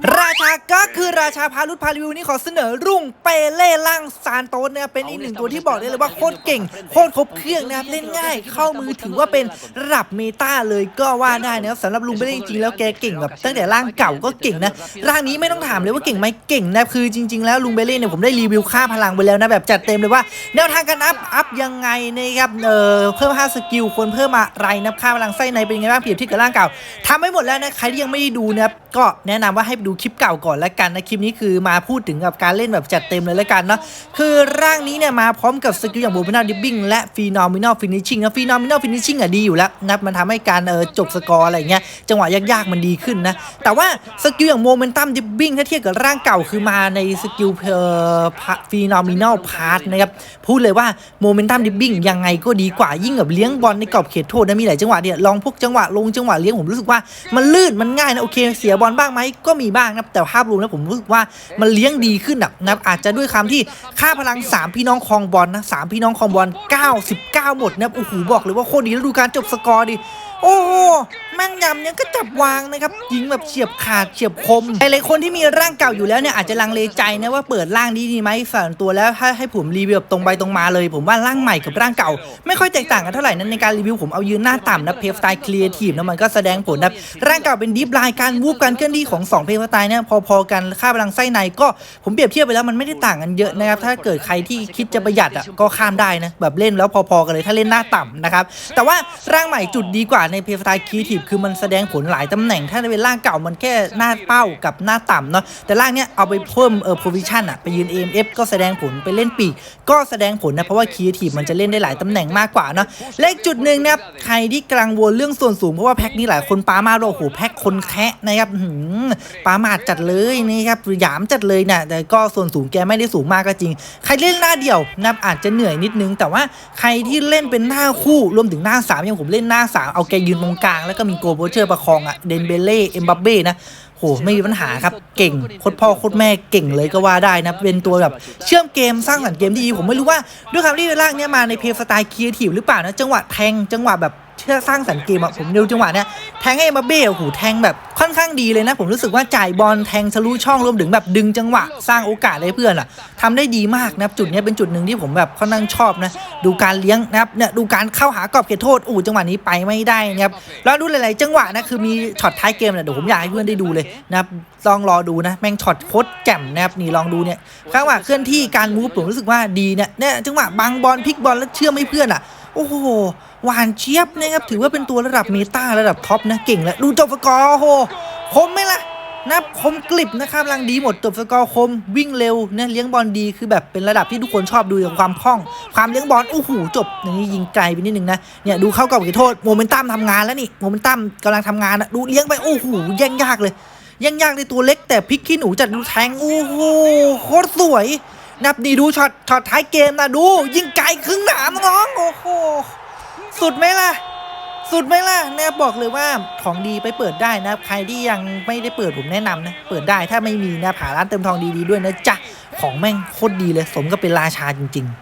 Right. ราชาพารุธพารีวิวนี้ขอเสนอรุ่งเปเล่ล่างซานโตสเนี่ยเป็นอีกหนึ่งตัวที่บอกได้เลยว่าโคตรเก่งโคตรครบเครื่องนะครับเล่นง่าย เข้ามือถือว่าเป็นระดับเมตาเลยก็ว่าได้นะครับสำหรับลุงเปเล่จริงๆแล้วแกเก่งแบบตั้งแต่ร่างเก่าก็เก่งนะร่างนี้ไม่ต้องถามเลยว่าเก่งไหมเก่งนะคือจริง ๆ แล้วลุงเปเล่เนี่ยผมได้รีวิวค่าพลังไปแล้วนะแบบจัดเต็มเลยว่าแนวทางการอัพอัพยังไงนะครับเออเพิ่ม5สกิลควรเพิ่มอะไรนะค่าพลังไส้ในเป็นยังไงบ้างเปรียบเทียบกับร่างเก่าทำไม่หมดแล้วนะใครที่ยังไม่ได้ดูนะครับก็แนะนำว่าให้ไปดูคลิปเก่าก่อนแล้วกันนะคลิปนี้คือมาพูดถึงกับการเล่นแบบจัดเต็มเลยแล้วกันเนาะคือร่างนี้เนี่ยมาพร้อมกับสกิลอย่างโบมินาดิบบิ้งและฟีนอมินอลฟินิชชิ่งนะฟีนอมินอลฟินิชชิ่งอะดีอยู่แล้วนะมันทำให้การเออจบสกอร์อะไรเงี้ยจังหวะยากๆมันดีขึ้นนะแต่ว่าสกิลอย่างโมเมนตัมดิบบิ้งถ้าเทียบกับร่างเก่าคือมาในสกิลเอ่อฟีนอมินอลพาร์ทนะครับพูดเลยว่าโมเมนตัมดิบบิ้งยังไงก็ดีกว่ายิ่งกับเลี้ยงบอลในกรอบเขตโทษนะมีหลายจังหวะเนี่ยลองพวกจังหวะลงจังหวะเลี้ยงผมรู้สึกว่ามันลื่นมันง่ายนะโอเคเสียบอลบ้างไหมก็มีบ้างนะแต่ภาพรวมแล้วผมรู้สึกว่ามันเลี้ยงดีขึ้นนะครับอาจจะด้วยคำที่ค่าพลัง 3 พี่น้องคลองบอลนะสามพี่น้องคลองบอล99 หมดนะโอ้โหบอกเลยว่าโคตรดีแล้วดูการจบสกอร์ดิโอ้โหแม่งยำเนี่ยก็จับวางนะครับยิงแบบเฉียบขาดเฉียบคมหลายๆคนที่มีร่างเก่าอยู่แล้วเนี่ยอาจจะลังเลใจนะว่าเปิดร่างนี้ดีไหมส่วนตัวแล้วถ้าให้ผมรีวิวแบบตรงไปตรงมาเลย ผมว่าร่างใหม่กับร่างเก่า ไม่ค่อยแตกต่างกันเท่าไหร่นั้นในการรีวิวผมเอายืนหน้าต่ำนะเพฟสไตล์ครีเอทีฟนะมันก็แสดงผลนะร่างเก่าเป็นดิฟไลน์การวูบการเคลื่อนที่ของ2เพฟสไตล์เนี่ยพอๆกันค่าพลังไส้ในก็ผมเปรียบเทียบไปแล้วมันไม่ได้ต่างกันเยอะนะครับถ้าเกิดใครที่คิดจะประหยัดอะก็ข้ามได้นะแบบเล่นแล้วพอๆกันเลยถ้าเล่นหน้าต่ำนะครับแต่ว่าร่างใหม่จุดดีกว่าในเพฟสไตล์ครีเอทีฟคือมันแสดงผลหลายตำแหน่ง ถ้าเป็นร่างเก่ามันแค่หน้าเป้ากับหน้าต่ำเนาะแต่ร่างเนี้ยเอาไปเพิ่มเออโพซิชันอะไปยืน AMF ก็แสดงผลไปเล่นปีกก็แสดงผลนะเพราะว่าครีเอทีฟมันจะเล่นได้หลายตำแหน่งมากกว่าเนาะและอีกจุดหนึ่งนะครับใครที่กำลังวนเรื่องส่วนสูงเพราะว่าแพ็คนี้หลายคนปามาโอ้โหแพ็คคนแคะนะครับหืมปามาจัดเลยนะครับหยามจัดเลยนะแต่ก็ส่วนสูงแกไม่ได้สูงมากก็จริง ใครเล่นหน้าเดี่ยวนะอาจจะเหนื่อยนิดนึง แต่ว่าใครที่เล่นเป็นหน้าคู่รวมถึงหน้าสามอย่างผมเล่นหน้าสามเอาแกยืนตรงกลางแล้วก็มีโกโบเชอร์ประคองอะเดนเบเล่เอ็มบับเบ้นะโหไม่มีปัญหาครับเก่งโคตรพ่อโคตรแม่เก่งเลยก็ว่าได้นะ เป็นตัวแบบเชื่อมเกมสร้างสรรค์เกมที่ดีผมไม่รู้ว่าด้วยความที่ร่างเนี้ยมาในเพลย์สไตล์ครีเอทีฟหรือเปล่านะจังหวะแทงจังหวะแบบ เชื่อสร้างสรรค์เกมอะผมดูจังหวะเนี้ยแทงให้เอ็มบัปเบ้โอ้โหแทงแบบค่อนข้างดีเลยนะ ผมรู้สึกว่าจ่ายบอลแทงทะลุช่องรวมถึงแบบดึงจังหวะ สร้างโอกาสให้เพื่อนอะทำได้ดีมากนะครับจุดเนี้ยเป็นจุดหนึ่งที่ผมแบบค่อนข้างชอบนะ ดูการเลี้ยงนะครับเนี่ยดูการเข้าหากรอบเขตโทษอู้จังหวะนี้ไปไม่ได้นะครับแล้วดูหลายๆจังหวะนะคือมีช็อตท้ายเกมเนี่ยเดี๋ยวผมอยากให้เพื่อนได้ดูเลยนะครับลองรอดูนะแม่งช็อตโคตรแจ่มนะครับนี่ลองดูเนี่ยจังหวะเคลื่อนที่การมูฟผมรู้สึกว่าดีเนี่ยเนี่ยจังหวะบังบอลพลิกบอลแล้วเชื่อมให้เพื่อนอะ โอ้โหหวานเจี๊ยบนะครับถือว่าเป็นตัวระดับเมตาระดับท็อปนะเก่งแล้วดูจบสกอร์โอ้โหคมไหมล่ะนะคมกลิบนะครับรังดีหมดจบสกอร์คมวิ่งเร็วเนี่ยเลี้ยงบอลดีคือแบบเป็นระดับที่ทุกคนชอบดูอย่างความคล่อง ความเลี้ยงบอลโอ้โหจบอย่างนี้ยิงไกลไปนิดนึงนะเนี่ยดูเข้ากับเขตโทษโมเมนตัมทำงานแล้วนี่โมเมนตัมกำลังทำงานนะดูเลี้ยงไปโอ้โหแย่งยากเลย แย่งยากในตัวเล็กแต่พลิกขี้หนูจัดดูแทงโอ้โหโคตรสวย นับดีดูช็อตช็อตท้ายเกมนะดู ยิงไกลครึ่งหนามน้องโอ้โหสุดไหมล่ะ สุดไหมล่ะแนบบอกเลยว่าของดีไปเปิดได้นะใครที่ยังไม่ได้เปิดผมแนะนำนะ เปิดได้ถ้าไม่มีนะหาร้านเติมทองดีๆด้วยนะจ๊ะของแม่งโคตรดีเลยสมกับเป็นราชาจริง ๆ